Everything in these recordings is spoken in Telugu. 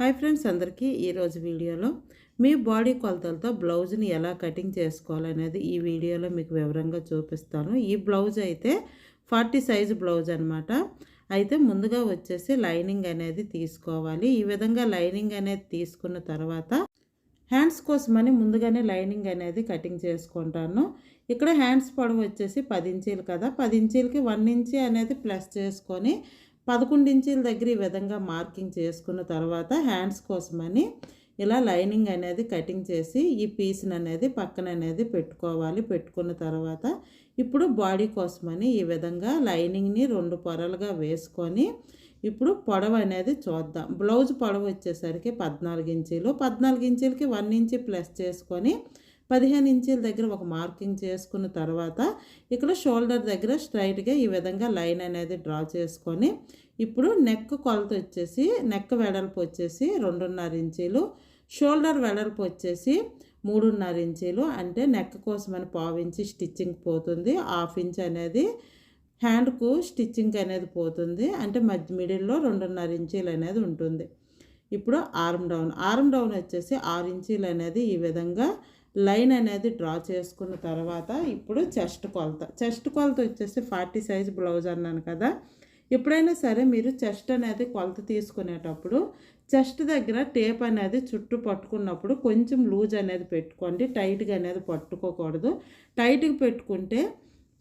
హాయ్ ఫ్రెండ్స్ అందరికీ ఈరోజు వీడియోలో మీ బాడీ కొలతలతో బ్లౌజ్ని ఎలా కటింగ్ చేసుకోవాలనేది ఈ వీడియోలో మీకు వివరంగా చూపిస్తాను. ఈ బ్లౌజ్ అయితే ఫార్టీ సైజు బ్లౌజ్ అనమాట అయితే ముందుగా వచ్చేసి లైనింగ్ అనేది తీసుకోవాలి. ఈ విధంగా లైనింగ్ అనేది తీసుకున్న తర్వాత హ్యాండ్స్ కోసమని ముందుగానే లైనింగ్ అనేది కటింగ్ చేసుకుంటాను. ఇక్కడ హ్యాండ్స్ పొడవు వచ్చేసి పది ఇంచీలు కదా. పది ఇంచీలకి వన్ ఇంచీ అనేది ప్లస్ చేసుకొని పదకొండు ఇంచీల దగ్గర ఈ విధంగా మార్కింగ్ చేసుకున్న తర్వాత హ్యాండ్స్ కోసమని ఇలా లైనింగ్ అనేది కటింగ్ చేసి ఈ పీస్ని అనేది పక్కన అనేది పెట్టుకోవాలి. పెట్టుకున్న తర్వాత ఇప్పుడు బాడీ కోసమని ఈ విధంగా లైనింగ్ని రెండు పొరలుగా వేసుకొని ఇప్పుడు పొడవు అనేది చూద్దాం. బ్లౌజ్ పొడవు వచ్చేసరికి పద్నాలుగు ఇంచీలు. పద్నాలుగు ఇంచీలకి వన్ ఇంచీ ప్లస్ చేసుకొని పదిహేను ఇంచీల దగ్గర ఒక మార్కింగ్ చేసుకున్న తర్వాత ఇక్కడ షోల్డర్ దగ్గర స్ట్రైట్గా ఈ విధంగా లైన్ అనేది డ్రా చేసుకొని ఇప్పుడు నెక్ కొలత వచ్చేసి నెక్ వెడల్పు వచ్చేసి రెండున్నర ఇంచీలు షోల్డర్ వెడల్పు వచ్చేసి మూడున్నర ఇంచీలు. అంటే నెక్ కోసమని పావించి స్టిచ్చింగ్ పోతుంది. హాఫ్ ఇంచ్ అనేది హ్యాండ్కు స్టిచ్చింగ్ అనేది పోతుంది. అంటే మధ్య మిడిల్లో రెండున్నర ఇంచీలు అనేది ఉంటుంది. ఇప్పుడు ఆర్మ్ డౌన్. ఆర్మ్ డౌన్ వచ్చేసి ఆరు ఇంచీలు అనేది ఈ విధంగా లైన్ అనేది డ్రా చేసుకున్న తర్వాత ఇప్పుడు చెస్ట్ కొలత. చెస్ట్ కొలత వచ్చేసి ఫార్టీ సైజ్ బ్లౌజ్ అన్నాను కదా. ఎప్పుడైనా సరే మీరు చెస్ట్ అనేది కొలత తీసుకునేటప్పుడు చెస్ట్ దగ్గర టేప్ అనేది చుట్టూ పట్టుకున్నప్పుడు కొంచెం లూజ్ అనేది పెట్టుకోండి. టైట్గా అనేది పట్టుకోకూడదు. టైట్గా పెట్టుకుంటే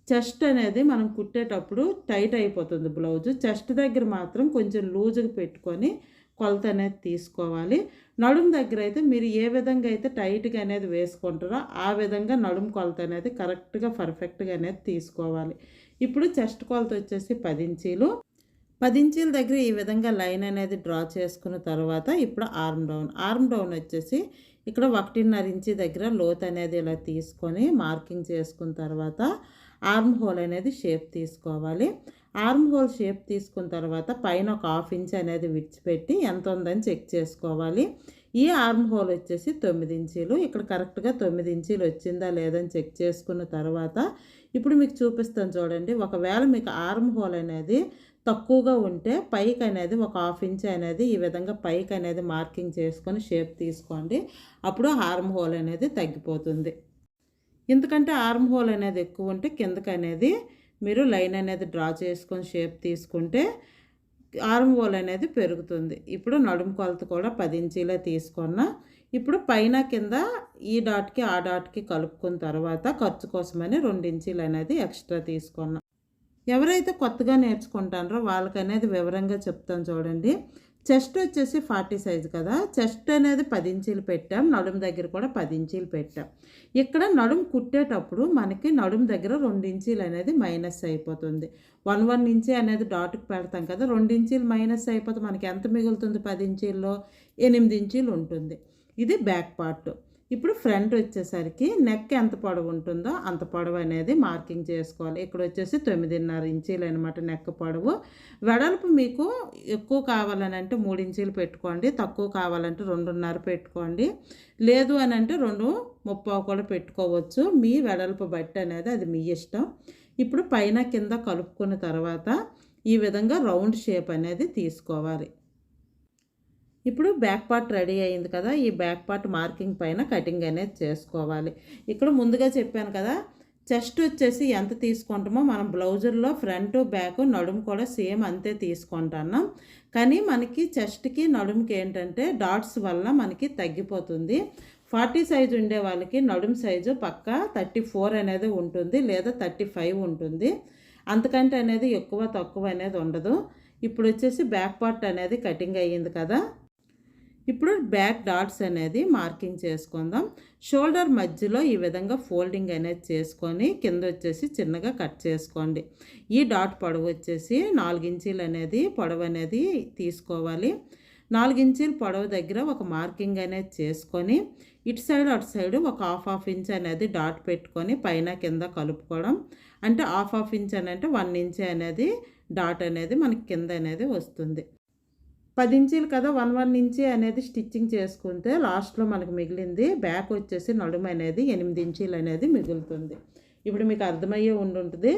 చెస్ట్ అనేది మనం కుట్టేటప్పుడు టైట్ అయిపోతుంది బ్లౌజ్. చెస్ట్ దగ్గర మాత్రం కొంచెం లూజ్గా పెట్టుకొని కొలత అనేది తీసుకోవాలి. నడుం దగ్గర అయితే మీరు ఏ విధంగా అయితే టైట్గా అనేది వేసుకుంటారో ఆ విధంగా నడుం కొలత అనేది కరెక్ట్గా పర్ఫెక్ట్గా అనేది తీసుకోవాలి. ఇప్పుడు చెస్ట్ కొలత వచ్చేసి పది ఇంచీలు. పది ఇంచీల దగ్గర ఈ విధంగా లైన్ అనేది డ్రా చేసుకున్న తర్వాత ఇప్పుడు ఆర్మ్ డౌన్. ఆర్మ్ డౌన్ వచ్చేసి ఇక్కడ ఒకటిన్నర ఇంచి దగ్గర లోత్ అనేది ఇలా తీసుకొని మార్కింగ్ చేసుకున్న తర్వాత ఆర్మ్ హోల్ అనేది షేప్ తీసుకోవాలి. ఆర్మ్ హోల్ షేప్ తీసుకున్న తర్వాత పైన ఒక హాఫ్ ఇంచ్ అనేది విడిచిపెట్టి ఎంత ఉందని చెక్ చేసుకోవాలి. ఈ ఆర్మ్ హోల్ వచ్చేసి తొమ్మిది ఇంచీలు. ఇక్కడ కరెక్ట్గా తొమ్మిది ఇంచీలు వచ్చిందా లేదని చెక్ చేసుకున్న తర్వాత ఇప్పుడు మీకు చూపిస్తాను చూడండి. ఒకవేళ మీకు ఆర్మ్ హోల్ అనేది తక్కువగా ఉంటే పైకి అనేది ఒక హాఫ్ ఇంచ్ అనేది ఈ విధంగా పైకి అనేది మార్కింగ్ చేసుకొని షేప్ తీసుకోండి. అప్పుడు ఆర్మ్ హోల్ అనేది తగ్గిపోతుంది. ఎందుకంటే ఆర్మ్ హోల్ అనేది ఎక్కువ ఉంటే కిందకి అనేది మీరు లైన్ అనేది డ్రా చేసుకొని షేప్ తీసుకుంటే ఆర్మ్ హోల్ అనేది పెరుగుతుంది. ఇప్పుడు నడుము కొలత కూడా పది ఇంచీలే తీసుకున్న. ఇప్పుడు పైన కింద ఈ డాట్కి ఆ డాట్కి కలుపుకున్న తర్వాత ఖర్చు కోసమని రెండు ఇంచీలు అనేది ఎక్స్ట్రా తీసుకున్నా. ఎవరైతే కొత్తగా నేర్చుకుంటారో వాళ్ళకనేది వివరంగా చెప్తాను చూడండి. చెస్ట్ వచ్చేసి ఫార్టీ సైజ్ కదా. చెస్ట్ అనేది పది ఇంచీలు పెట్టాం. నడుము దగ్గర కూడా పది ఇంచీలు పెట్టాం. ఇక్కడ నడుము కుట్టేటప్పుడు మనకి నడుము దగ్గర రెండు ఇంచీలు అనేది మైనస్ అయిపోతుంది. వన్ వన్ ఇంచీ అనేది డాట్కి పెడతాం కదా. రెండు ఇంచీలు మైనస్ అయిపోతే మనకి ఎంత మిగులుతుంది? పది ఇంచీల్లో ఎనిమిది ఇంచీలు ఉంటుంది. ఇది బ్యాక్ పార్ట్. ఇప్పుడు ఫ్రంట్ వచ్చేసరికి నెక్ ఎంత పొడవు ఉంటుందో అంత పొడవు అనేది మార్కింగ్ చేసుకోవాలి. ఇక్కడ వచ్చేసి తొమ్మిదిన్నర ఇంచీలు అనమాట నెక్ పొడవు. వెడల్పు మీకు ఎక్కువ కావాలని అంటే మూడు ఇంచీలు పెట్టుకోండి. తక్కువ కావాలంటే రెండున్నర పెట్టుకోండి. లేదు అని అంటే రెండు ముప్పావు కూడా పెట్టుకోవచ్చు. మీ వెడల్పు బట్టి అనేది అది మీ ఇష్టం. ఇప్పుడు పైన కింద కలుపుకున్న తర్వాత ఈ విధంగా రౌండ్ షేప్ అనేది తీసుకోవాలి. ఇప్పుడు బ్యాక్ పార్ట్ రెడీ అయింది కదా ఈ బ్యాక్ పార్ట్ మార్కింగ్ పైన కటింగ్ అనేది చేసుకోవాలి. ఇక్కడ ముందుగా చెప్పాను కదా చెస్ట్ వచ్చేసి ఎంత తీసుకుంటామో మనం బ్లౌజర్లో ఫ్రంట్ బ్యాక్ నడుము కూడా సేమ్ అంతే తీసుకుంటున్నాం. కానీ మనకి చెస్ట్కి నడుముకి ఏంటంటే డాట్స్ వల్ల మనకి తగ్గిపోతుంది. ఫార్టీ సైజు ఉండే వాళ్ళకి నడుము సైజు పక్క థర్టీ ఫోర్ అనేది ఉంటుంది లేదా థర్టీ ఫైవ్ ఉంటుంది. అంతకంటే అనేది ఎక్కువ తక్కువ అనేది ఉండదు. ఇప్పుడు వచ్చేసి బ్యాక్ పార్ట్ అనేది కటింగ్ అయ్యింది కదా ఇప్పుడు బ్యాక్ డాట్స్ అనేది మార్కింగ్ చేసుకుందాం. షోల్డర్ మధ్యలో ఈ విధంగా ఫోల్డింగ్ అనేది చేసుకొని కింద వచ్చేసి చిన్నగా కట్ చేసుకోండి. ఈ డాట్ పొడవు వచ్చేసి నాలుగించీలు అనేది పొడవు అనేది తీసుకోవాలి. నాలుగించీలు పొడవు దగ్గర ఒక మార్కింగ్ అనేది చేసుకొని ఇటు సైడ్ అటు సైడ్ ఒక హాఫ్ హాఫ్ ఇంచ్ అనేది డాట్ పెట్టుకొని పైన కింద కలుపుకోవడం. అంటే హాఫ్ హాఫ్ ఇంచ్ అని అంటే వన్ ఇంచ్ అనేది డాట్ అనేది మనకి కింద అనేది వస్తుంది. పది ఇంచీలు కదా వన్ వన్ ఇంచి అనేది స్టిచ్చింగ్ చేసుకుంటే లాస్ట్లో మనకు మిగిలింది బ్యాక్ వచ్చేసి నడుము అనేది ఎనిమిది ఇంచీలు అనేది మిగులుతుంది. ఇప్పుడు మీకు అర్థమయ్యే ఉండుంటుంది.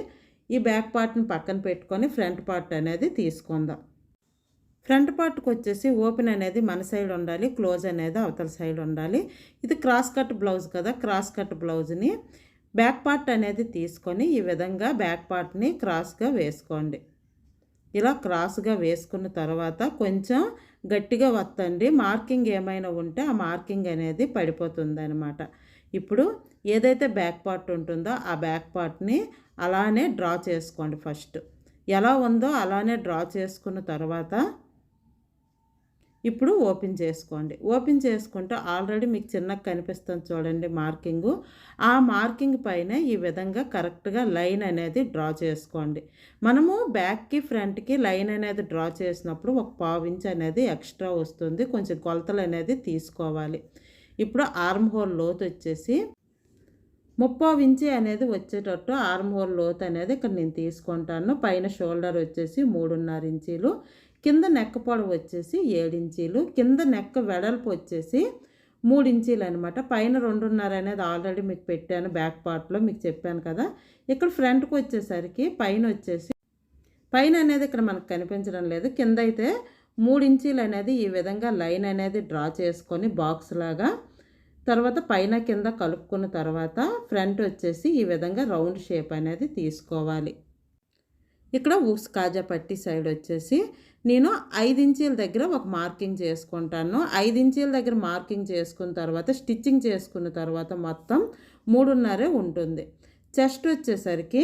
ఈ బ్యాక్ పార్ట్ని పక్కన పెట్టుకొని ఫ్రంట్ పార్ట్ అనేది తీసుకుందాం. ఫ్రంట్ పార్ట్కి వచ్చేసి ఓపెన్ అనేది మన సైడ్ ఉండాలి క్లోజ్ అనేది అవతల సైడ్ ఉండాలి. ఇది క్రాస్ కట్ బ్లౌజ్ కదా క్రాస్ కట్ బ్లౌజ్ని బ్యాక్ పార్ట్ అనేది తీసుకొని ఈ విధంగా బ్యాక్ పార్ట్ని క్రాస్గా వేసుకోండి. ఇలా క్రాస్గా వేసుకున్న తర్వాత కొంచెం గట్టిగా వత్తండి. మార్కింగ్ ఏమైనా ఉంటే ఆ మార్కింగ్ అనేది పడిపోతుంది అనమాట ఇప్పుడు ఏదైతే బ్యాక్ పార్ట్ ఉంటుందో ఆ బ్యాక్ పార్ట్ని అలానే డ్రా చేసుకోండి ఫస్ట్. ఎలా ఉందో అలానే డ్రా చేసుకున్న తర్వాత ఇప్పుడు ఓపెన్ చేసుకోండి. ఓపెన్ చేసుకుంటే ఆల్రెడీ మీకు చిన్నగా కనిపిస్తుంది చూడండి మార్కింగు. ఆ మార్కింగ్ పైన ఈ విధంగా కరెక్ట్గా లైన్ అనేది డ్రా చేసుకోండి. మనము బ్యాక్కి ఫ్రంట్కి లైన్ అనేది డ్రా చేసినప్పుడు ఒక పావు ఇంచ్ అనేది ఎక్స్ట్రా వస్తుంది. కొంచెం కొలతలు అనేది తీసుకోవాలి. ఇప్పుడు ఆర్మ్ హోల్ లోతు వచ్చేసి ముప్పో ఇంచి అనేది వచ్చేటట్టు ఆర్మ్ హోల్ లోతు అనేది ఇక్కడ నేను తీసుకుంటాను. పైన షోల్డర్ వచ్చేసి మూడున్నర ఇంచీలు. కింద నెక్క పొడవు వచ్చేసి ఏడించీలు కింద నెక్క వెడల్పు వచ్చేసి మూడు ఇంచీలు అనమాట పైన రెండున్నర అనేది ఆల్రెడీ మీకు పెట్టాను బ్యాక్ పార్ట్లో మీకు చెప్పాను కదా. ఇక్కడ ఫ్రంట్కి వచ్చేసరికి పైన వచ్చేసి పైన అనేది ఇక్కడ మనకు కనిపించడం లేదు. కింద అయితే మూడు ఇంచీలు అనేది ఈ విధంగా లైన్ అనేది డ్రా చేసుకొని బాక్స్ లాగా తర్వాత పైన కింద కలుపుకున్న తర్వాత ఫ్రంట్ వచ్చేసి ఈ విధంగా రౌండ్ షేప్ అనేది తీసుకోవాలి. ఇక్కడ ఉక్స్ కాజా పట్టి సైడ్ వచ్చేసి నేను ఐదు ఇంచీల దగ్గర ఒక మార్కింగ్ చేసుకుంటాను. ఐదు ఇంచీల దగ్గర మార్కింగ్ చేసుకున్న తర్వాత స్టిచ్చింగ్ చేసుకున్న తర్వాత మొత్తం మూడున్నరే ఉంటుంది. చెస్ట్ వచ్చేసరికి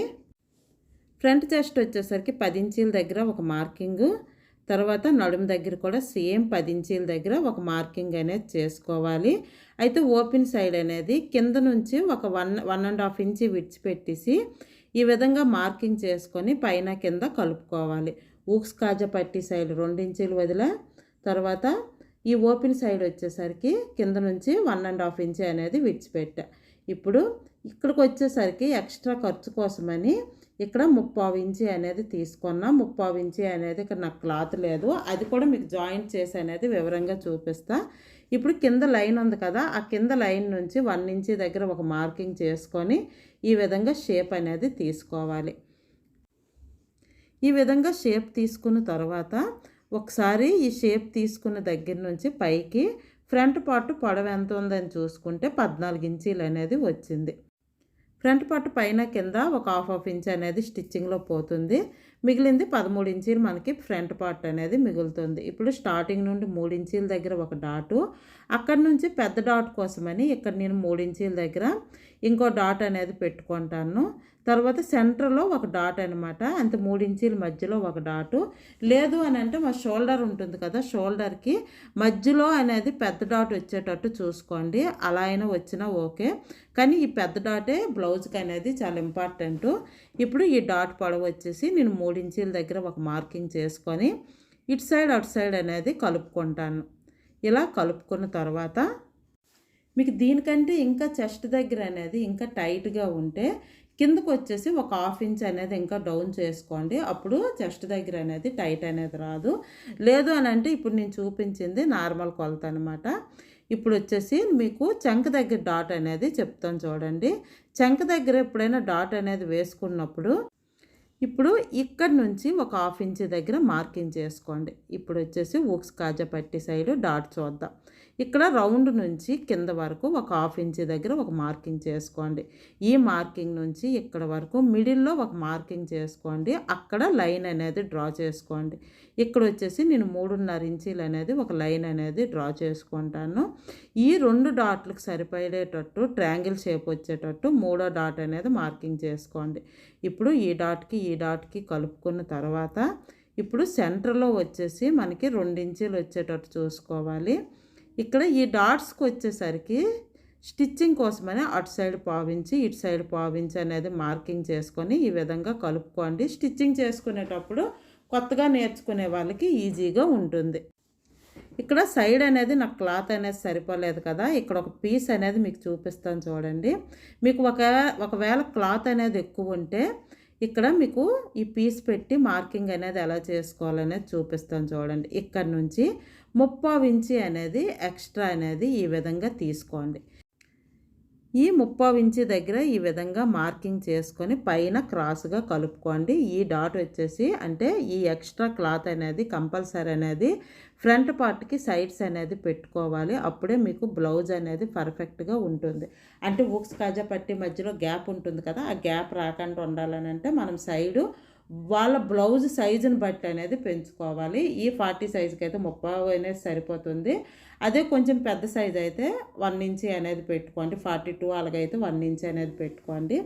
ఫ్రంట్ చెస్ట్ వచ్చేసరికి పది ఇంచీల దగ్గర ఒక మార్కింగ్. తర్వాత నడుము దగ్గర కూడా సేమ్ పది ఇంచీల దగ్గర ఒక మార్కింగ్ అనేది చేసుకోవాలి. అయితే ఓపెన్ సైడ్ అనేది కింద నుంచి ఒక one one and half inch విడిచిపెట్టేసి ఈ విధంగా మార్కింగ్ చేసుకొని పైన కింద కలుపుకోవాలి. ఊక్స్ కాజా పట్టి సైడ్ రెండించీలు వదిల తర్వాత ఈ ఓపెన్ సైడ్ వచ్చేసరికి కింద నుంచి వన్ అండ్ హాఫ్ ఇంచ్ అనేది విడిచిపెట్టా. ఇప్పుడు ఇక్కడికి వచ్చేసరికి ఎక్స్ట్రా ఖర్చు కోసమని ఇక్కడ ముప్పావు ఇంచి అనేది తీసుకున్నా. ముప్పావు ఇంచి అనేది ఇక్కడ నాకు క్లాత్ లేదు. అది కూడా మీకు జాయింట్ చేసి అనేది వివరంగా చూపిస్తా. ఇప్పుడు కింద లైన్ ఉంది కదా ఆ కింద లైన్ నుంచి వన్ ఇంచి దగ్గర ఒక మార్కింగ్ చేసుకొని ఈ విధంగా షేప్ అనేది తీసుకోవాలి. ఈ విధంగా షేప్ తీసుకున్న తర్వాత ఒకసారి ఈ షేప్ తీసుకున్న దగ్గర నుంచి పైకి ఫ్రంట్ పార్ట్ పొడవ ఎంత ఉందని చూసుకుంటే పద్నాలుగు ఇంచీలు అనేది వచ్చింది. ఫ్రంట్ పార్ట్ పైన కింద ఒక హాఫ్ హాఫ్ ఇంచ్ అనేది స్టిచ్చింగ్లో పోతుంది. మిగిలింది పదమూడు ఇంచీలు మనకి ఫ్రంట్ పార్ట్ అనేది మిగులుతుంది. ఇప్పుడు స్టార్టింగ్ నుండి మూడు ఇంచీల దగ్గర ఒక డాటు అక్కడ నుంచి పెద్ద డాట్ కోసమని ఇక్కడ నేను మూడు ఇంచీల దగ్గర ఇంకో డాట్ అనేది పెట్టుకుంటాను. తర్వాత సెంటర్లో ఒక డాట్ అనమాట అంత మూడు ఇంచీల మధ్యలో ఒక డాటు. లేదు అని అంటే మా షోల్డర్ ఉంటుంది కదా షోల్డర్కి మధ్యలో అనేది పెద్ద డాట్ వచ్చేటట్టు చూసుకోండి. అలా అయినా వచ్చినా ఓకే. కానీ ఈ పెద్ద డాటే బ్లౌజ్కి అనేది చాలా ఇంపార్టెంట్. ఇప్పుడు ఈ డాట్ పొడవు వచ్చేసి నేను మూడు దగ్గర ఒక మార్కింగ్ చేసుకొని ఇటు సైడ్ అటు సైడ్ అనేది కలుపుకుంటాను. ఇలా కలుపుకున్న తర్వాత మీకు దీనికంటే ఇంకా చెస్ట్ దగ్గర అనేది ఇంకా టైట్గా ఉంటే కిందకు వచ్చేసి ఒక హాఫ్ ఇంచ్ అనేది ఇంకా డౌన్ చేసుకోండి. అప్పుడు చెస్ట్ దగ్గర అనేది టైట్ అనేది రాదు. లేదు అని అంటే ఇప్పుడు నేను చూపించింది నార్మల్ కొలత అనమాట ఇప్పుడు వచ్చేసి మీకు చంక దగ్గర డాట్ అనేది చెప్తాను చూడండి. చంక దగ్గర ఎప్పుడైనా డాట్ అనేది వేసుకున్నప్పుడు ఇప్పుడు ఇక్కడ నుంచి ఒక హాఫ్ ఇంచ్ దగ్గర మార్కింగ్ చేసుకోండి. ఇప్పుడు వచ్చేసి ఉక్స్ కాజా పట్టి సైడ్ డాట్ చూద్దాం. ఇక్కడ రౌండ్ నుంచి కింద వరకు ఒక హాఫ్ ఇంచ్ దగ్గర ఒక మార్కింగ్ చేసుకోండి. ఈ మార్కింగ్ నుంచి ఇక్కడ వరకు మిడిల్లో ఒక మార్కింగ్ చేసుకోండి. అక్కడ లైన్ అనేది డ్రా చేసుకోండి. ఇక్కడ వచ్చేసి నేను మూడున్నర ఇంచీలు అనేది ఒక లైన్ అనేది డ్రా చేసుకుంటాను. ఈ రెండు డాట్లకు సరిపడేటట్టు ట్రయాంగిల్ షేప్ వచ్చేటట్టు మూడో డాట్ అనేది మార్కింగ్ చేసుకోండి. ఇప్పుడు ఈ డాట్కి ఈ డాట్కి కలుపుకున్న తర్వాత ఇప్పుడు సెంటర్లో వచ్చేసి మనకి ఇంచీలు వచ్చేటట్టు చూసుకోవాలి. ఇక్కడ ఈ డాట్స్కి వచ్చేసరికి స్టిచ్చింగ్ కోసమని అటు సైడ్ పావించి ఇటు సైడ్ పావించి అనేది మార్కింగ్ చేసుకొని ఈ విధంగా కలుపుకోండి. స్టిచ్చింగ్ చేసుకునేటప్పుడు కొత్తగా నేర్చుకునే వాళ్ళకి ఈజీగా ఉంటుంది. ఇక్కడ సైడ్ అనేది నాకు క్లాత్ అనేది సరిపోలేదు కదా. ఇక్కడ ఒక పీస్ అనేది మీకు చూపిస్తాను చూడండి. మీకు ఒక ఒకవేళ క్లాత్ అనేది ఎక్కువ ఉంటే ఇక్కడ మీకు ఈ పీస్ పెట్టి మార్కింగ్ అనేది ఎలా చేసుకోవాలనేది చూపిస్తాను చూడండి. ఇక్కడ నుంచి ముప్పావు ఇంచి అనేది ఎక్స్ట్రా అనేది ఈ విధంగా తీసుకోండి. ఈ ముప్పావు ఇంచి దగ్గర ఈ విధంగా మార్కింగ్ చేసుకొని పైన క్రాస్గా కలుపుకోండి. ఈ డాట్ వచ్చేసి అంటే ఈ ఎక్స్ట్రా క్లాత్ అనేది కంపల్సరీ అనేది ఫ్రంట్ పార్ట్కి సైడ్స్ అనేది పెట్టుకోవాలి. అప్పుడే మీకు బ్లౌజ్ అనేది పర్ఫెక్ట్గా ఉంటుంది. అంటే ఉక్స్ కాజా పట్టి మధ్యలో గ్యాప్ ఉంటుంది కదా ఆ గ్యాప్ రాకుండా ఉండాలని అంటే మనం సైడు వాళ్ళ బ్లౌజ్ సైజుని బట్టి అనేది పెంచుకోవాలి. ఈ ఫార్టీ సైజుకి అయితే ముప్పై అనేది సరిపోతుంది. అదే కొంచెం పెద్ద సైజ్ అయితే వన్ ఇంచి అనేది పెట్టుకోండి. ఫార్టీ టూ అలాగైతే వన్ ఇంచి అనేది పెట్టుకోండి.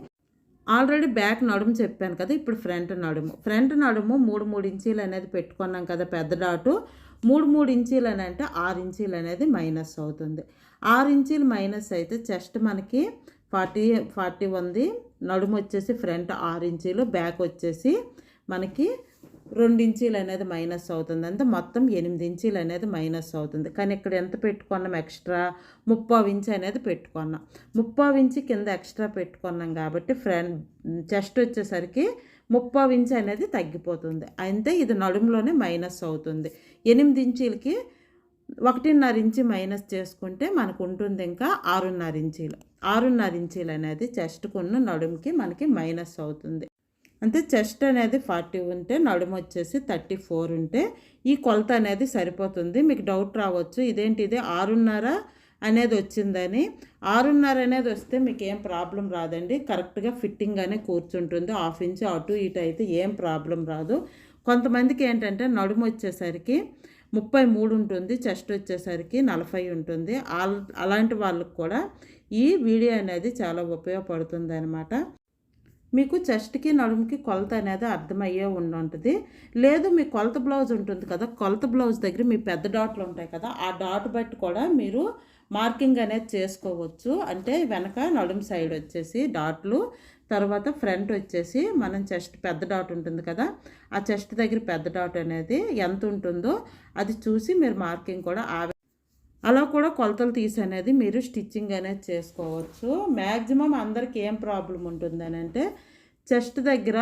ఆల్రెడీ బ్యాక్ నడుము చెప్పాను కదా ఇప్పుడు ఫ్రంట్ నడుము. ఫ్రంట్ నడుము మూడు మూడు ఇంచీలు అనేది పెట్టుకున్నాం కదా పెద్ద డాటు. మూడు మూడు ఇంచీలు అని అంటే ఆరు ఇంచీలు అనేది మైనస్ అవుతుంది. ఆరు ఇంచీలు మైనస్ అయితే చెస్ట్ మనకి ఫార్టీ ఫార్టీ ఉంది. నడుము వచ్చేసి ఫ్రంట్ ఆరు ఇంచీలు బ్యాక్ వచ్చేసి మనకి రెండు ఇంచీలు అనేది మైనస్ అవుతుంది. అంటే మొత్తం ఎనిమిది ఇంచీలు అనేది మైనస్ అవుతుంది. కానీ ఇక్కడ ఎంత పెట్టుకున్నాం? ఎక్స్ట్రా ముప్పావు ఇంచ్ అనేది పెట్టుకున్నాం. ముప్పావు ఇంచి కింద ఎక్స్ట్రా పెట్టుకున్నాం కాబట్టి ఫ్రంట్ చెస్ట్ వచ్చేసరికి ముప్పావు ఇంచ్ అనేది తగ్గిపోతుంది. అంటే ఇది నడుములోనే మైనస్ అవుతుంది. ఎనిమిది ఇంచీలకి ఒకటిన్నర ఇంచి మైనస్ చేసుకుంటే మనకు ఉంటుంది ఇంకా ఆరున్నర ఇంచీలు. ఆరున్నర ఇంచీలు అనేది చెస్ట్కున్న నడుముకి మనకి మైనస్ అవుతుంది. అంటే చెస్ట్ అనేది ఫార్టీ ఉంటే నడుము వచ్చేసి థర్టీ ఫోర్ ఉంటే ఈ కొలత అనేది సరిపోతుంది. మీకు డౌట్ రావచ్చు ఇదేంటి ఇది ఆరున్నర అనేది వచ్చిందని? ఆరున్నర అనేది వస్తే మీకు ఏం ప్రాబ్లం రాదండి. కరెక్ట్గా ఫిట్టింగ్ అనే కూర్చుంటుంది. హాఫ్ ఇంచ్ అటు ఇటు అయితే ఏం ప్రాబ్లం రాదు. కొంతమందికి ఏంటంటే నడుము వచ్చేసరికి ముప్పై మూడు ఉంటుంది చెస్ట్ వచ్చేసరికి నలభై ఉంటుంది. అలాంటి వాళ్ళకు కూడా ఈ వీడియో అనేది చాలా ఉపయోగపడుతుంది అనమాట మీకు చెస్ట్కి నడుముకి కొలత అనేది అర్థమయ్యే ఉంటుంది లేదు మీ కొలత బ్లౌజ్ ఉంటుంది కదా కొలత బ్లౌజ్ దగ్గర మీ పెద్ద డాట్లు ఉంటాయి కదా ఆ డాట్ బట్టి కూడా మీరు మార్కింగ్ అనేది చేసుకోవచ్చు. అంటే వెనక నడుము సైడ్ వచ్చేసి డాట్లు తర్వాత ఫ్రంట్ వచ్చేసి మనం చెస్ట్ పెద్ద డాట్ ఉంటుంది కదా ఆ చెస్ట్ దగ్గర పెద్ద డాట్ అనేది ఎంత ఉంటుందో అది చూసి మీరు మార్కింగ్ కూడా ఆ అలా కూడా కొలతలు తీసి అనేది మీరు స్టిచ్చింగ్ అనేది చేసుకోవచ్చు. మ్యాక్సిమం అందరికి ఏం ప్రాబ్లం ఉంటుందని అంటే చెస్ట్ దగ్గర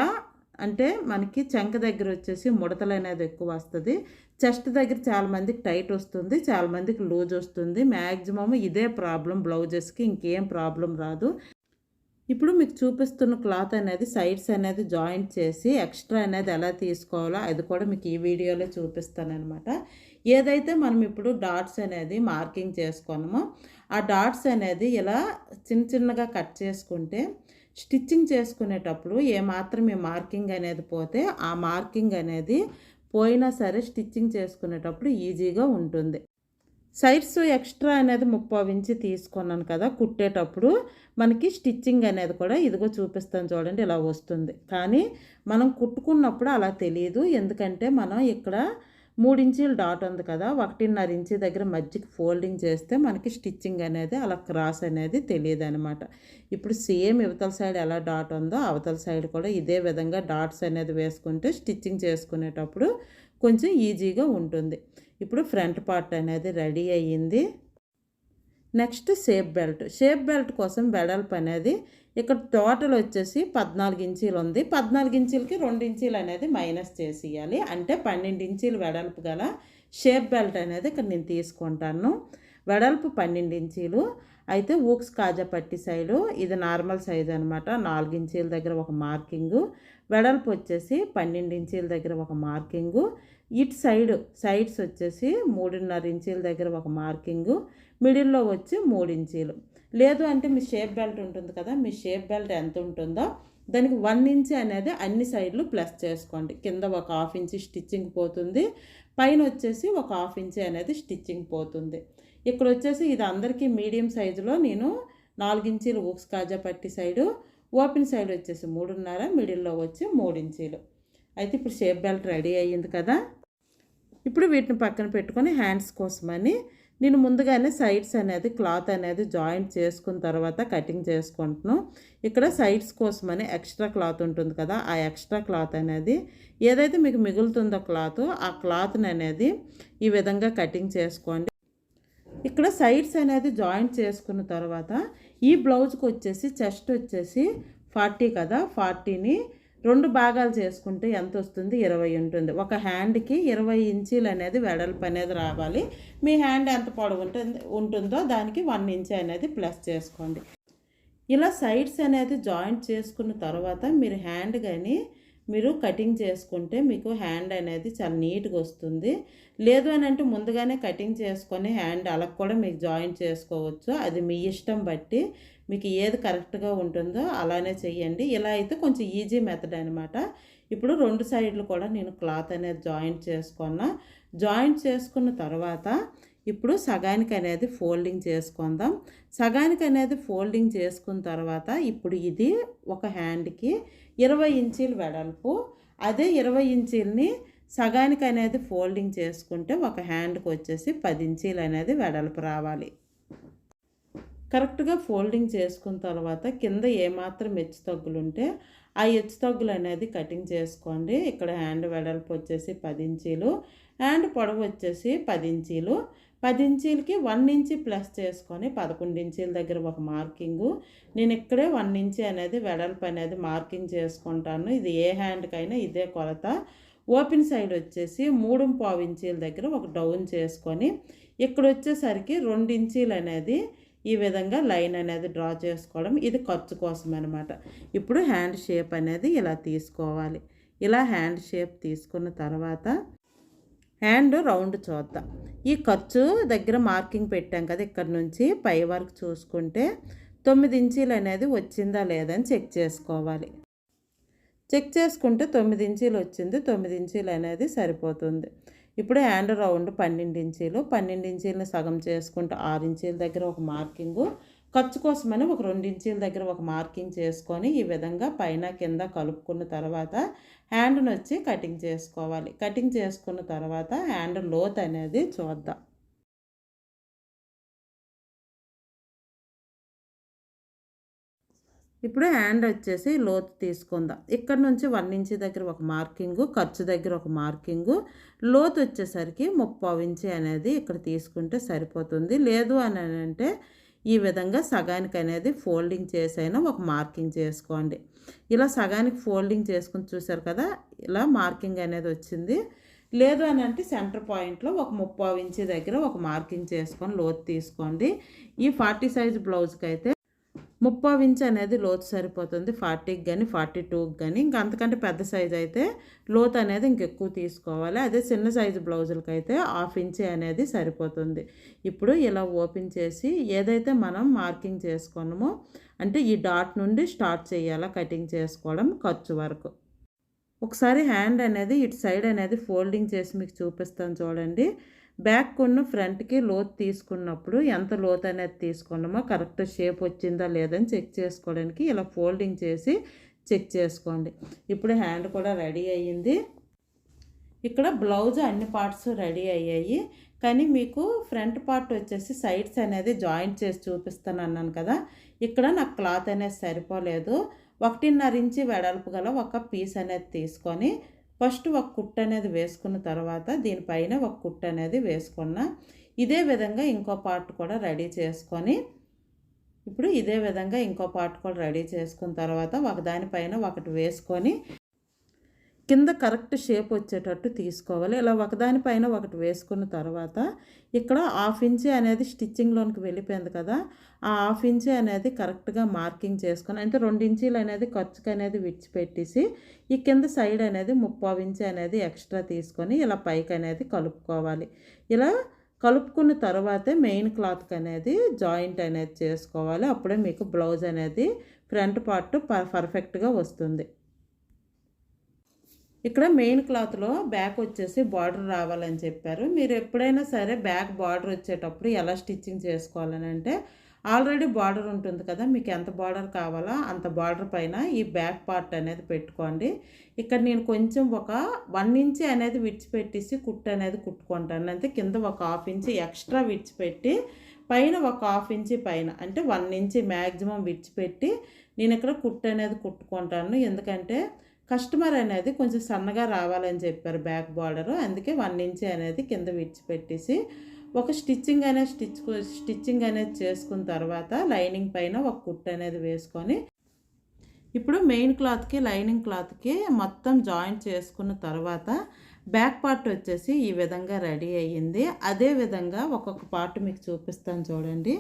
అంటే మనకి చెంక దగ్గర వచ్చేసి ముడతలు అనేది ఎక్కువ వస్తుంది. చెస్ట్ దగ్గర చాలామందికి టైట్ వస్తుంది చాలామందికి లూజ్ వస్తుంది. మ్యాక్సిమం ఇదే ప్రాబ్లం బ్లౌజెస్కి ఇంకేం ప్రాబ్లం రాదు. ఇప్పుడు మీకు చూపిస్తున్న క్లాత్ అనేది సైడ్స్ అనేది జాయింట్ చేసి ఎక్స్ట్రా అనేది ఎలా తీసుకోవాలో అది కూడా మీకు ఈ వీడియోలో చూపిస్తానమాట ఏదైతే మనం ఇప్పుడు డాట్స్ అనేది మార్కింగ్ చేసుకున్నామో ఆ డాట్స్ అనేది ఇలా చిన్న చిన్నగా కట్ చేసుకుంటే స్టిచ్చింగ్ చేసుకునేటప్పుడు ఏమాత్రం ఈ మార్కింగ్ అనేది పోతే ఆ మార్కింగ్ అనేది పోయినా సరే స్టిచ్చింగ్ చేసుకునేటప్పుడు ఈజీగా ఉంటుంది. సైడ్స్ ఎక్స్ట్రా అనేది ముప్పై ఇంచి తీసుకున్నాను కదా కుట్టేటప్పుడు మనకి స్టిచ్చింగ్ అనేది కూడా ఇదిగో చూపిస్తాను చూడండి ఇలా వస్తుంది. కానీ మనం కుట్టుకున్నప్పుడు అలా తెలియదు ఎందుకంటే మనం ఇక్కడ మూడించీలు డాట్ ఉంది కదా ఒకటిన్నర ఇంచి దగ్గర మధ్యకి ఫోల్డింగ్ చేస్తే మనకి స్టిచ్చింగ్ అనేది అలా క్రాస్ అనేది తెలియదు అనమాట ఇప్పుడు సేమ్ ఇవతల సైడ్ ఎలా డాట్ ఉందో అవతల సైడ్ కూడా ఇదే విధంగా డాట్స్ అనేది వేసుకుంటే స్టిచ్చింగ్ చేసుకునేటప్పుడు కొంచెం ఈజీగా ఉంటుంది. ఇప్పుడు ఫ్రంట్ పార్ట్ అనేది రెడీ అయ్యింది. Next shape belt. Shape belt కోసం వెడల్పు అనేది ఇక్కడ టోటల్ వచ్చేసి పద్నాలుగు ఇంచీలు ఉంది. పద్నాలుగు ఇంచీలకి రెండు ఇంచీలు అనేది మైనస్ చేసేయాలి. అంటే పన్నెండు ఇంచీలు వెడల్పు గల షేప్ బెల్ట్ అనేది ఇక్కడ నేను తీసుకుంటాను. వెడల్పు పన్నెండు ఇంచీలు. అయితే ఊక్స్ కాజా పట్టి సైడు ఇది నార్మల్ సైజ్ అనమాట నాలుగు ఇంచీల దగ్గర ఒక మార్కింగు. వెడల్పు వచ్చేసి పన్నెండు ఇంచీల దగ్గర ఒక మార్కింగు. ఇటు సైడ్ సైడ్స్ వచ్చేసి మూడున్నర ఇంచీల దగ్గర ఒక మార్కింగు. మిడిల్లో వచ్చి మూడు ఇంచీలు లేదు అంటే మీ షేప్ బెల్ట్ ఉంటుంది కదా మీ షేప్ బెల్ట్ ఎంత ఉంటుందో దానికి వన్ ఇంచ్ అనేది అన్ని సైడ్లు ప్లస్ చేసుకోండి. కింద ఒక హాఫ్ ఇంచ్ స్టిచ్చింగ్ పోతుంది. పైన వచ్చేసి ఒక హాఫ్ ఇంచ్ అనేది స్టిచ్చింగ్ పోతుంది. ఇక్కడ వచ్చేసి ఇది అందరికీ మీడియం సైజులో నేను నాలుగించీలు ఉక్స్ ఊక్స్ కాజా పట్టి సైడు ఓపెన్ సైడ్ వచ్చేసి మూడున్నర మిడిల్లో వచ్చి మూడు ఇంచీలు అయితే ఇప్పుడు షేప్ బెల్ట్ రెడీ అయ్యింది కదా. ఇప్పుడు వీటిని పక్కన పెట్టుకొని హ్యాండ్స్ కోసమని నేను ముందుగానే సైడ్స్ అనేది క్లాత్ అనేది జాయింట్ చేసుకున్న తర్వాత కటింగ్ చేసుకుంటున్నాను. ఇక్కడ సైడ్స్ కోసమని ఎక్స్ట్రా క్లాత్ ఉంటుంది కదా ఆ ఎక్స్ట్రా క్లాత్ అనేది ఏదైతే మీకు మిగులుతుందో క్లాత్ ఆ క్లాత్ని అనేది ఈ విధంగా కటింగ్ చేసుకోండి. ఇక్కడ సైడ్స్ అనేది జాయింట్ చేసుకున్న తర్వాత ఈ బ్లౌజ్కి వచ్చేసి చెస్ట్ వచ్చేసి ఫార్టీ కదా ఫార్టీని రెండు భాగాలు చేసుకుంటే ఎంత వస్తుంది? ఇరవై ఉంటుంది. ఒక హ్యాండ్కి ఇరవై ఇంచీలు అనేది వెడల్పు అనేది రావాలి. మీ హ్యాండ్ ఎంత పొడవు ఉంటుంది ఉంటుందో దానికి వన్ ఇంచ్ అనేది ప్లస్ చేసుకోండి. ఇలా సైడ్స్ అనేది జాయింట్ చేసుకున్న తర్వాత మీరు హ్యాండ్ కానీ మీరు కటింగ్ చేసుకుంటే మీకు హ్యాండ్ అనేది చాలా నీట్గా వస్తుంది. లేదు అని అంటే ముందుగానే కటింగ్ చేసుకొని హ్యాండ్ అలా కూడా మీకు జాయింట్ చేసుకోవచ్చు. అది మీ ఇష్టం బట్టి మీకు ఏది కరెక్ట్గా ఉంటుందో అలానే చేయండి ఇలా అయితే కొంచెం ఈజీ మెథడ్ అనమాట ఇప్పుడు రెండు సైడ్లు కూడా నేను క్లాత్ అనేది జాయింట్ చేసుకున్నా. జాయింట్ చేసుకున్న తర్వాత ఇప్పుడు సగానికి అనేది ఫోల్డింగ్ చేసుకుందాం. సగానికి అనేది ఫోల్డింగ్ చేసుకున్న తర్వాత ఇప్పుడు ఇది ఒక హ్యాండ్కి ఇరవై ఇంచీలు వెడల్పు. అదే ఇరవై ఇంచీలని సగానికి అనేది ఫోల్డింగ్ చేసుకుంటే ఒక హ్యాండ్కి వచ్చేసి పది ఇంచీలు అనేది వెడల్పు రావాలి. కరెక్ట్గా ఫోల్డింగ్ చేసుకున్న తర్వాత కింద ఏమాత్రం హెచ్చు తగ్గులుంటే ఆ హెచ్చు తగ్గులు అనేది కటింగ్ చేసుకోండి. ఇక్కడ హ్యాండ్ వెడల్పు వచ్చేసి పది ఇంచీలు. హ్యాండ్ పొడవు వచ్చేసి పది ఇంచీలు. పది ఇంచీలకి వన్ ఇంచి ప్లస్ చేసుకొని పదకొండు ఇంచీల దగ్గర ఒక మార్కింగు. నేను ఇక్కడే వన్ ఇంచి అనేది వెడల్పు అనేది మార్కింగ్ చేసుకుంటాను. ఇది ఏ హ్యాండ్కైనా ఇదే కొలత. ఓపెన్ సైడ్ వచ్చేసి మూడు పావు ఇంచీల దగ్గర ఒక డౌన్ చేసుకొని ఇక్కడ వచ్చేసరికి రెండు ఇంచీలు అనేది ఈ విధంగా లైన్ అనేది డ్రా చేసుకోవడం ఇది ఖర్చు కోసం అనమాట ఇప్పుడు హ్యాండ్ షేప్ అనేది ఇలా తీసుకోవాలి. ఇలా హ్యాండ్ షేప్ తీసుకున్న తర్వాత హ్యాండ్ రౌండ్ చూద్దాం. ఈ ఖర్చు దగ్గర మార్కింగ్ పెట్టాం కదా ఇక్కడ నుంచి పై వరకు చూసుకుంటే తొమ్మిది ఇంచీలు అనేది వచ్చిందా లేదని చెక్ చేసుకోవాలి. చెక్ చేసుకుంటే తొమ్మిది ఇంచీలు వచ్చింది తొమ్మిది ఇంచీలు అనేది సరిపోతుంది. ఇప్పుడు హ్యాండ్ రౌండ్ పన్నెండు ఇంచీలు పన్నెండు ఇంచీలను సగం చేసుకుంటే ఆరు ఇంచీల దగ్గర ఒక మార్కింగు ఖర్చు కోసమని ఒక రెండించీల దగ్గర ఒక మార్కింగ్ చేసుకొని ఈ విధంగా పైన కింద కలుపుకున్న తర్వాత హ్యాండ్ను వచ్చి కటింగ్ చేసుకోవాలి. కటింగ్ చేసుకున్న తర్వాత హ్యాండ్ లోత్ అనేది చూద్దాం. ఇప్పుడు హ్యాండ్ వచ్చేసి లోతు తీసుకుందాం. ఇక్కడ నుంచి వన్ ఇంచ్ దగ్గర ఒక మార్కింగు ఖర్చు దగ్గర ఒక మార్కింగు. లోతు వచ్చేసరికి ముప్పావు ఇంచి అనేది ఇక్కడ తీసుకుంటే సరిపోతుంది. లేదు అని అంటే ఈ విధంగా సగానికి అనేది ఫోల్డింగ్ చేసైనా ఒక మార్కింగ్ చేసుకోండి. ఇలా సగానికి ఫోల్డింగ్ చేసుకుని చూసారు కదా ఇలా మార్కింగ్ అనేది వచ్చింది. లేదు అని అంటే సెంటర్ పాయింట్లో ఒక ముప్పావు ఇంచి దగ్గర ఒక మార్కింగ్ చేసుకొని లోతు తీసుకోండి. ఈ ఫార్టీ సైజ్ బ్లౌజ్కి అయితే ముప్పై ఇంచ్ అనేది లోతు సరిపోతుంది. ఫార్టీకి కానీ ఫార్టీ టూకి కానీ ఇంకా అంతకంటే పెద్ద సైజ్ అయితే లోతు అనేది ఇంకెక్కువ తీసుకోవాలి. అదే చిన్న సైజు బ్లౌజులకి అయితే హాఫ్ ఇంచ్ అనేది సరిపోతుంది. ఇప్పుడు ఇలా ఓపెన్ చేసి ఏదైతే మనం మార్కింగ్ చేసుకున్నామో అంటే ఈ డాట్ నుండి స్టార్ట్ చేయాలా కటింగ్ చేసుకోవడం ఖర్చు వరకు. ఒకసారి హ్యాండ్ అనేది ఇటు సైడ్ అనేది ఫోల్డింగ్ చేసి మీకు చూపిస్తాను చూడండి. బ్యాక్ కొన్ను ఫ్రంట్కి లోతు తీసుకున్నప్పుడు ఎంత లోతు అనేది తీసుకున్నామో కరెక్ట్ షేప్ వచ్చిందా లేదని చెక్ చేసుకోవడానికి ఇలా ఫోల్డింగ్ చేసి చెక్ చేసుకోండి. ఇప్పుడు హ్యాండ్ కూడా రెడీ అయ్యింది. ఇక్కడ బ్లౌజ్ అన్ని పార్ట్స్ రెడీ అయ్యాయి. కానీ మీకు ఫ్రంట్ పార్ట్ వచ్చేసి సైడ్స్ అనేది జాయింట్ చేసి చూపిస్తాను అన్నాను కదా. ఇక్కడ నాకు క్లాత్ అనేది సరిపోలేదు. ఒకటిన్నర ఇంచి వెడల్పు గల ఒక పీస్ అనేది తీసుకొని ఫస్ట్ ఒక కుట్ అనేది వేసుకున్న తర్వాత దీనిపైన ఒక కుట్ అనేది వేసుకున్న ఇదే విధంగా ఇంకో పార్ట్ కూడా రెడీ చేసుకొని ఇప్పుడు ఇదే విధంగా ఇంకో పార్ట్ కూడా రెడీ చేసుకున్న తర్వాత ఒకదానిపైన ఒకటి వేసుకొని కింద కరెక్ట్ షేప్ వచ్చేటట్టు తీసుకోవాలి. ఇలా ఒకదానిపైన ఒకటి వేసుకున్న తర్వాత ఇక్కడ హాఫ్ ఇంచ్ అనేది స్టిచ్చింగ్లోనికి వెళ్ళిపోయింది కదా ఆ హాఫ్ ఇంచ్ అనేది కరెక్ట్గా మార్కింగ్ చేసుకొని అంటే రెండు ఇంచీలు అనేది ఖర్చుకి అనేది విడిచిపెట్టేసి ఈ కింద సైడ్ అనేది ముప్పై ఇంచ్ అనేది ఎక్స్ట్రా తీసుకొని ఇలా పైకి అనేది కలుపుకోవాలి. ఇలా కలుపుకున్న తర్వాతే మెయిన్ క్లాత్కి అనేది జాయింట్ అనేది చేసుకోవాలి. అప్పుడే మీకు బ్లౌజ్ అనేది ఫ్రంట్ పార్ట్ పర్ఫెక్ట్గా వస్తుంది. ఇక్కడ మెయిన్ క్లాత్లో బ్యాక్ వచ్చేసి బార్డర్ రావాలని చెప్పారు. మీరు ఎప్పుడైనా సరే బ్యాక్ బార్డర్ వచ్చేటప్పుడు ఎలా స్టిచ్చింగ్ చేసుకోవాలని అంటే ఆల్రెడీ బార్డర్ ఉంటుంది కదా మీకు ఎంత బార్డర్ కావాలో అంత బార్డర్ పైన ఈ బ్యాక్ పార్ట్ అనేది పెట్టుకోండి. ఇక్కడ నేను కొంచెం ఒక వన్ ఇంచ్ అనేది విడిచిపెట్టేసి కుట్టు అనేది కుట్టుకుంటాను. అంటే కింద ఒక హాఫ్ ఇంచ్ ఎక్స్ట్రా విడిచిపెట్టి పైన ఒక హాఫ్ ఇంచి పైన అంటే వన్ ఇంచ్ మ్యాక్సిమం విడిచిపెట్టి నేను ఇక్కడ కుట్టు అనేది కుట్టుకుంటాను. ఎందుకంటే కస్టమర్ అనేది కొంచెం సన్నగా రావాలని చెప్పారు బ్యాక్ బార్డర్. అందుకే వన్ ఇంచ్ అనేది కింద విడిచిపెట్టేసి ఒక స్టిచ్చింగ్ అనేది స్టిచ్ స్టిచ్చింగ్ అనేది చేసుకున్న తర్వాత లైనింగ్ పైన ఒక కుట్ అనేది వేసుకొని ఇప్పుడు మెయిన్ క్లాత్కి లైనింగ్ క్లాత్కి మొత్తం జాయింట్ చేసుకున్న తర్వాత బ్యాక్ పార్ట్ వచ్చేసి ఈ విధంగా రెడీ అయ్యింది. అదే విధంగా ఒక్కొక్క పార్ట్ మీకు చూపిస్తాను చూడండి.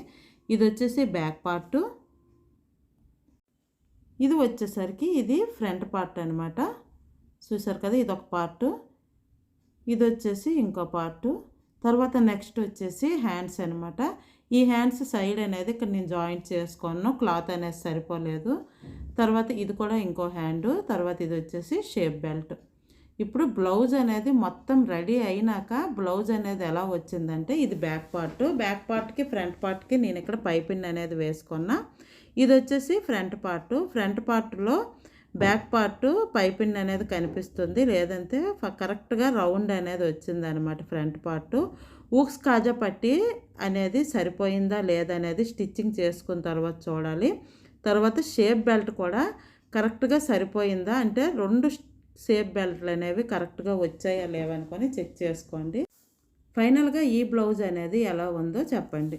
ఇది వచ్చేసి బ్యాక్ పార్టు. ఇది వచ్చేసరికి ఇది ఫ్రంట్ పార్ట్ అనమాట చూసారు కదా ఇది ఒక పార్ట్. ఇది వచ్చేసి ఇంకో పార్ట్. తర్వాత నెక్స్ట్ వచ్చేసి హ్యాండ్స్ అనమాట ఈ హ్యాండ్స్ సైడ్ అనేది ఇక్కడ నేను జాయింట్ చేసుకున్నాను క్లాత్ అనేది సరిపోలేదు. తర్వాత ఇది కూడా ఇంకో హ్యాండ్ తర్వాత ఇది వచ్చేసి షేప్ బెల్ట్. ఇప్పుడు బ్లౌజ్ అనేది మొత్తం రెడీ అయినాక బ్లౌజ్ అనేది ఎలా వచ్చిందంటే ఇది బ్యాక్ పార్ట్. బ్యాక్ పార్ట్కి ఫ్రంట్ పార్ట్కి నేను ఇక్కడ పైపింగ్ అనేది వేసుకున్నా. ఇది వచ్చేసి ఫ్రంట్ పార్ట్. ఫ్రంట్ పార్ట్లో బ్యాక్ పార్ట్ పైపింగ్ అనేది కనిపిస్తుంది. లేదంటే కరెక్ట్గా రౌండ్ అనేది వచ్చింది అనమాట ఫ్రంట్ పార్ట్. ఊక్స్ కాజా పట్టి అనేది సరిపోయిందా లేదనేది స్టిచ్చింగ్ చేసుకున్న తర్వాత చూడాలి. తర్వాత షేప్ బెల్ట్ కూడా కరెక్ట్గా సరిపోయిందా అంటే రెండు షేప్ బెల్ట్లు అనేవి కరెక్ట్గా వచ్చాయా లేవనుకొని చెక్ చేసుకోండి. ఫైనల్గా ఈ బ్లౌజ్ అనేది ఎలా ఉందో చెప్పండి.